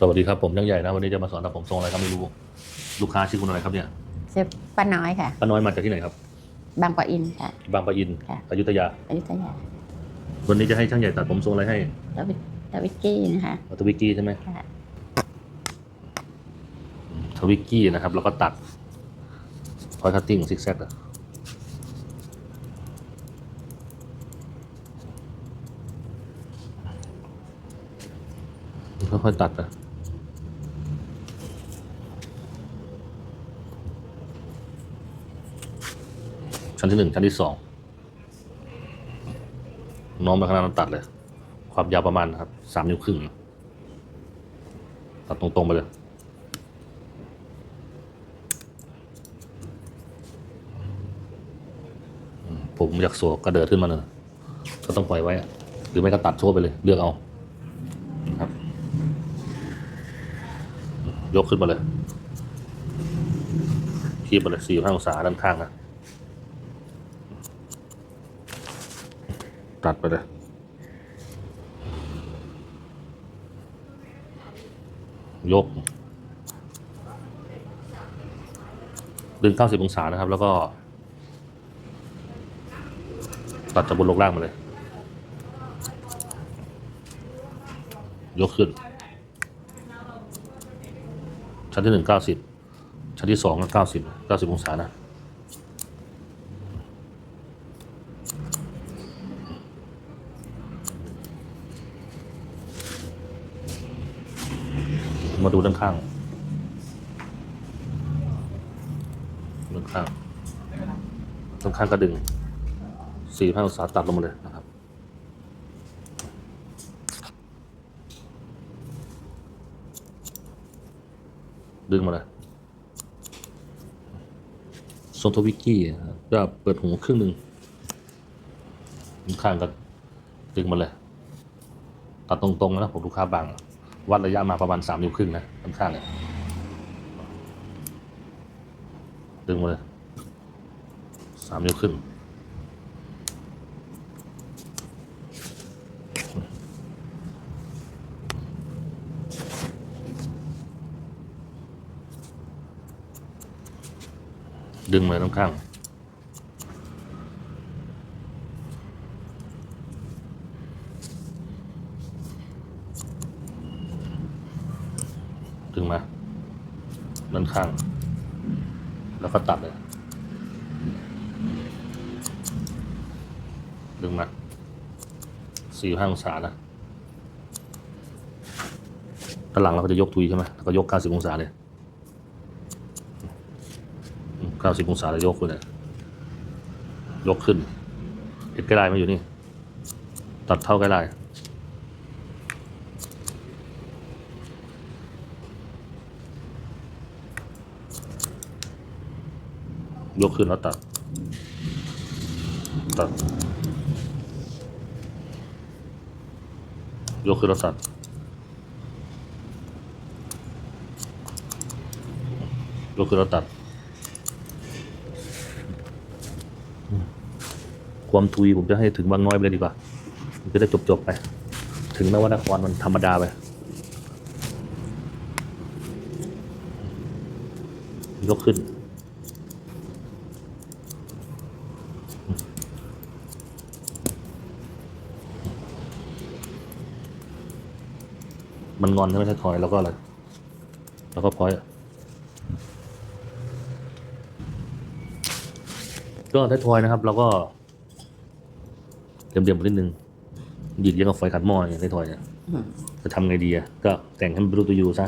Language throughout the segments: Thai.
สวัสดีครับผมยังใหญ่นะวันนี้จะมาสอนทำผมทรงอะไรก็ไม่รู้ ลูกค้าชื่อคุณอะไรครับเนี่ยชื่อป้าน้อยค่ะป้าน้อยมาจากที่ไหนครับ บางปะอินค่ะ บางปะอินค่ะอยุธยาอยุธยา วันนี้จะให้ช่างใหญ่ตัดผมทรงอะไรให้แล้ววิทวิกกี้นะคะอัตวิกกี้ใช่ไหมค่ะทวิกกี้นะครับ แล้วก็ตัดพอยคัตติ้งซิกแซกค่อยๆตัดนะ ชั้นที่หนึ่งชั้นที่สองน้องไปขางหนาดนั้นตัดเลย ความยาวประมาณครับสามนิ้วครึ่งตัดตรงๆไปเลยผมอยากสวกกระเดิดขึ้นมาเลยก็ต้องปล่อยไว้ หรือไม่ก็ตัดโซ่ไปเลย เลือกเอาครับ ยกขึ้นมาเลยคีบไปเลยสี่ห้าองศาด้านข้างนะ ตัดไปเลยยก ดึงเก้าสิบองศานะครับ แล้วก็ ตัดจากบนลงล่างมาเลย ยกขึ้น ชั้นที่หนึ่งเก้าสิบชั้นที่สองก็เก้าสิบเก้าสิบองศานะ มาดูด้านข้างด้านข้างด้านข้างก็ดึงสี่ห้าองศาตัดลงมาเลยนะครับ ดึงมาเลยโซนโทวิกกี้นะครับก็เปิดหูครึ่งหนึ่งข้างก็ดึงมาเลย ตัดตรงๆนะผมลูกค้าบาง วัดระยะมาประมาณสามนิ้วครึ่งนะข้างๆเนี่ยดึงมาเลยสามนิ้วครึ่งดึงมาข้างๆ ดึงมาด้านข้าง แล้วก็ตัดเลย ดึงมาสี่ห้าองศานะด้านหลังเราก็จะยกทุยใช่ไหมแล้วก็ยกเก้าสิบองศาเลยเก้าสิบองศาแล้วยกเลยยกขึ้นเอ็ดใกล้มาอยู่นี่ ตัดเท่าใกล้ย กขึ้นแล้วตัด ตัด ยกขึ้นแล้วตัดยกขึ้นแล้วตัด ความทุยผมจะให้ถึงบางน้อยไปเลยดีกว่า มันจะได้จบๆไป ถึงนวนครมันธรรมดาไปยกขึ้น มันงอนใช่ไหมใช่ถอยแล้วก็อะไร แล้วก็พอยก็ถ้ายทอยนะครับ เราก็เดียมๆไปนิดนึงหยิกยังกับไฟขัดหม้ออย่างท้ายทอยเนี่ยอืมจะทำไงดีอะก็แต่งให้มันเป็นรูปตัวยูซะ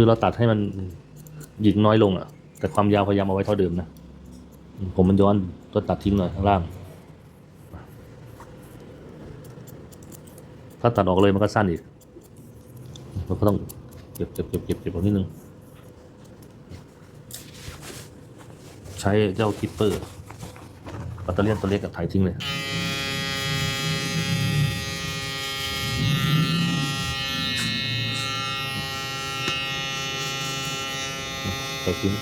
คือเราตัดให้มันหยิกน้อยลงอะ แต่ความยาวพยายามเอาไว้เท่าเดิมนะ ผมมันย้อนตัวตัดทิ้งหน่อยข้างล่าง ถ้าตัดออกเลยมันก็สั้นอีกเราก็ต้องเก็บเก็บเก็บเก็บเก็บตรงนิดนึง ใช้เจ้าคิปเปอร์ปัตเตอร์เลียนตัวเล็กกับถ่ายทิ้งเลย ใส่ชิ้น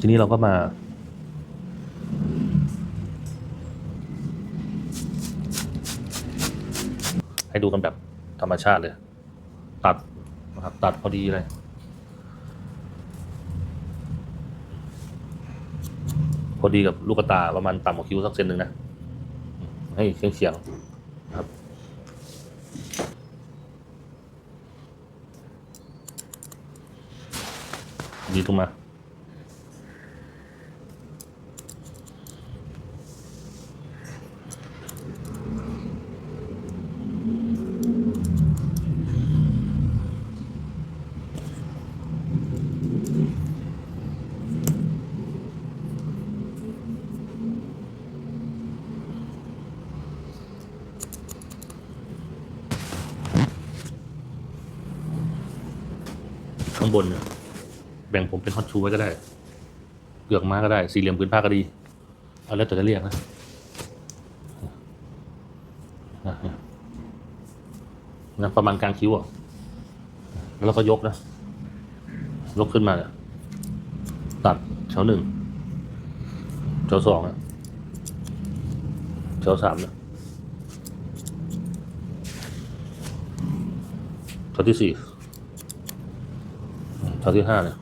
ทีนี้เราก็มา ให้ดูกันแบบธรรมชาติเลย ตัด นะครับ ตัดพอดีเลย พอดีกับลูกตาประมาณต่ำกว่าคิ้วสักเซนหนึ่งนะ ให้เฉียงเฉียงครับดีตรงมาางบนเนี่ยแบ่งผมเป็นฮอตชูไว้ก็ได้เกือกม้าก็ได้ สี่เหลี่ยมพื้นผ้าก็ดี เอาแล้วแต่จะเรียกนะนะประมาณกลางคิ้วอะ แล้วเราก็ยกนะ ยกขึ้นมาเนี่ยตัดแถวหนึ่งแถวสองอะแถวสามเลยแถวที่สี่ แถวที่ห้าเนี่ย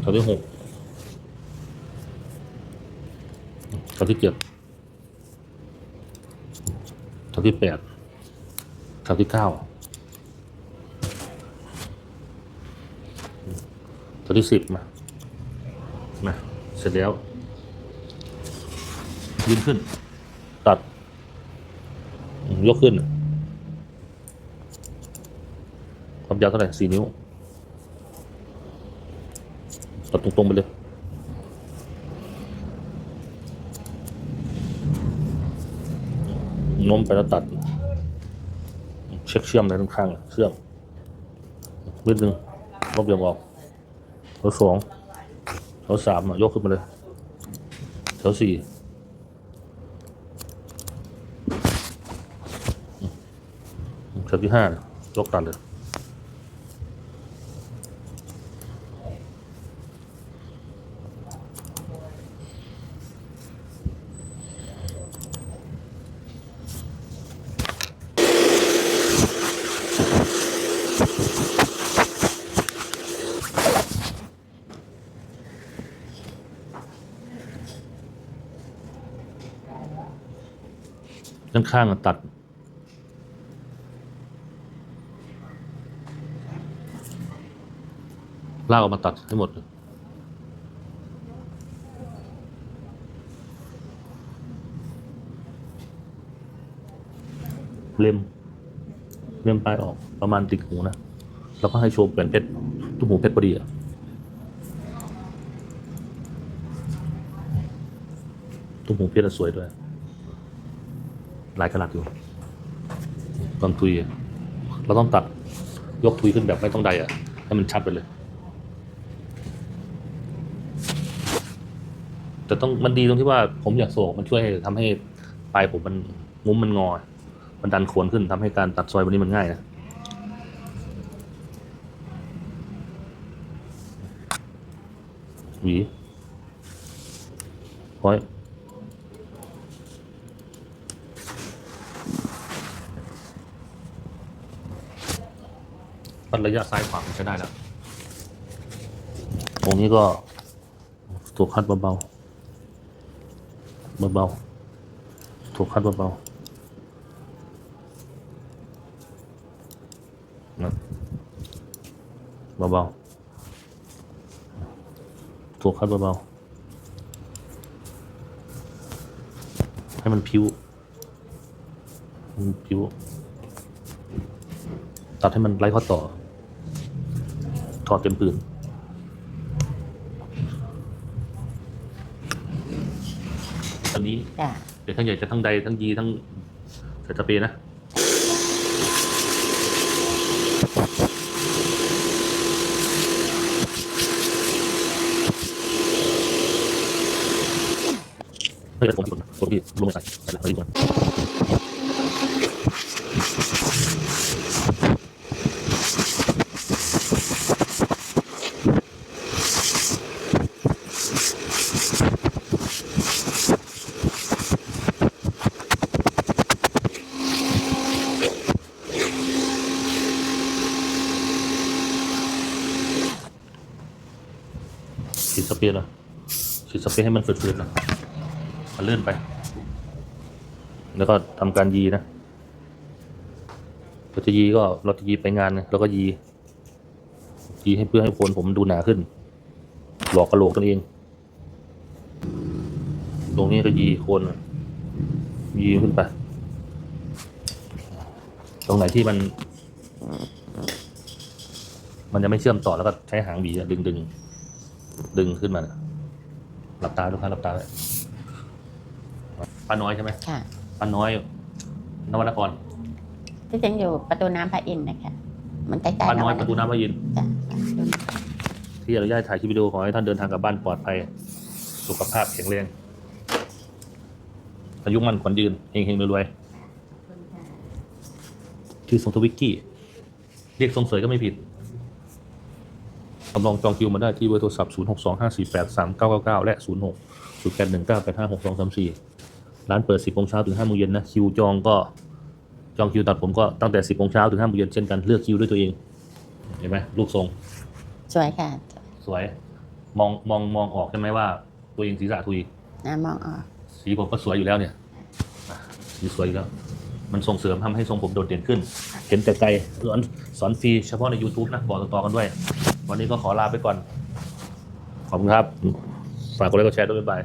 แถวที่หกแถวที่เจ็ดแถวที่แปดแถวที่เก้าแถวที่สิบมา มา เสร็จแล้ว ยืนขึ้น ยกขึ้น ความยาวเท่าไหร่สี่นิ้วตัดตรงๆไปเลยโน้มไปแล้วตัด เช็คเชื่อมอะไรข้างๆเชื่อมนิดนึงลบเดียวออกแถวสองแถวสามยกขึ้นมาเลยแถวสี่ แถวที่ห้ายกตัดเลยด้านข้างตัด ลากออกมาตัดให้หมดเลยเล็มเล็มปลายออกประมาณติดหูนะ แล้วก็ให้โชว์เปลี่ยนเพชรตุ้มหูเพชรพอดีอะตุ้มหูเพชรอะสวยด้วยลายกระลัดอยู่ตอนทุยเราต้องตัดยกทุยขึ้นแบบไม่ต้องใดอะให้มันชัดไปเลย แต่ต้องมันดีตรงที่ว่าผมอยากโศกมันช่วยทำให้ปลายผมมันงุ้มมันงอ มันดันโคนขึ้นทำให้การตัดซอยวันนี้มันง่ายนะหวีร้อยวัดระยะซ้ายขวามันใช้ได้แล้ว ตรงนี้ก็ถูกคัดเบาๆ เบาๆถูกคัดเบาๆนะเบาๆถูกคัดเบาๆให้มันพิวมันพิวตัดให้มันไร้ข้อต่อ ถอดเต็มปืน อันนี้ จ้ะเดี๋ยวทั้งใหญ่จะทั้งใดทั้งยีทั้งใส่สเปรย์นะไม่เป็นผมคนคนที่ลงใส่ใส่ใส่ก่อนฉีดสเปรย์นะฉีด สเปรย์ให้มันฝืดๆนะมันเลื่อนไป แล้วก็ทำการยีนะเราจะยีก็เราจะยีไปงานแล้วก็ยียีให้เพื่อให้โคนผมดูหนาขึ้น หลอกกระโหลกตัวเอง ตรงนี้ก็ยีโคนยีขึ้นไป ตรงไหนที่มัน มันยังไม่เชื่อมต่อแล้วก็ใช้หางหวีดึงดึงดึงขึ้นมานะ หลับตาทุกครั้งหลับตาไว้ป้าน้อยใช่ไหมค่ะป้าน้อย นวนครที่จริงอยู่ประตูน้ำพระอินทร์นะคะ มันใกล้ๆป้าน้อยเประตูน้ำพระยินทร์จ้ะที่อนุญาตถ่ายคลิปวิดีโอขอให้ท่านเดินทางกลับบ้านปลอดภัย สุขภาพแข็งแรงอายุมั่นขวัญยืนเฮงเฮงรวยๆชื่อทรงทวิกกี้ เรียกทรงเสยก็ไม่ผิด กำลองจองคิวมาได้ที่เบอร์โทรศัพท์ 0 6 2 5 4 8 3 9 9 9 และ 0 6 0 8 1 9 8 5 6 2 3 4 ร้านเปิด 10โมงเช้าถึง5โมงเย็นนะ คิวจองก็จองคิวตัดผมก็ตั้งแต่ 10โมงเช้าถึง5โมงเย็นเช่นกัน เลือกคิวด้วยตัวเอง เห็นไหมรูปทรง สวยค่ะสวย มองมองมองออกใช่ไหมว่า ตัวเองศีรษะทุย นะมองออกสีผมก็สวยอยู่แล้วเนี่ยอะสีสวยอยู่แล้ว มันส่งเสริมทำให้ทรงผมโดดเด่นขึ้น เห็นแต่ไกลสอนสอนฟรีเฉพาะใน YouTube นะ บอกต่อๆกันด้วย วันนี้ก็ขอลาไปก่อน ขอบคุณครับ ฝากกดไลค์กดแชร์ด้วยบ๊ายบาย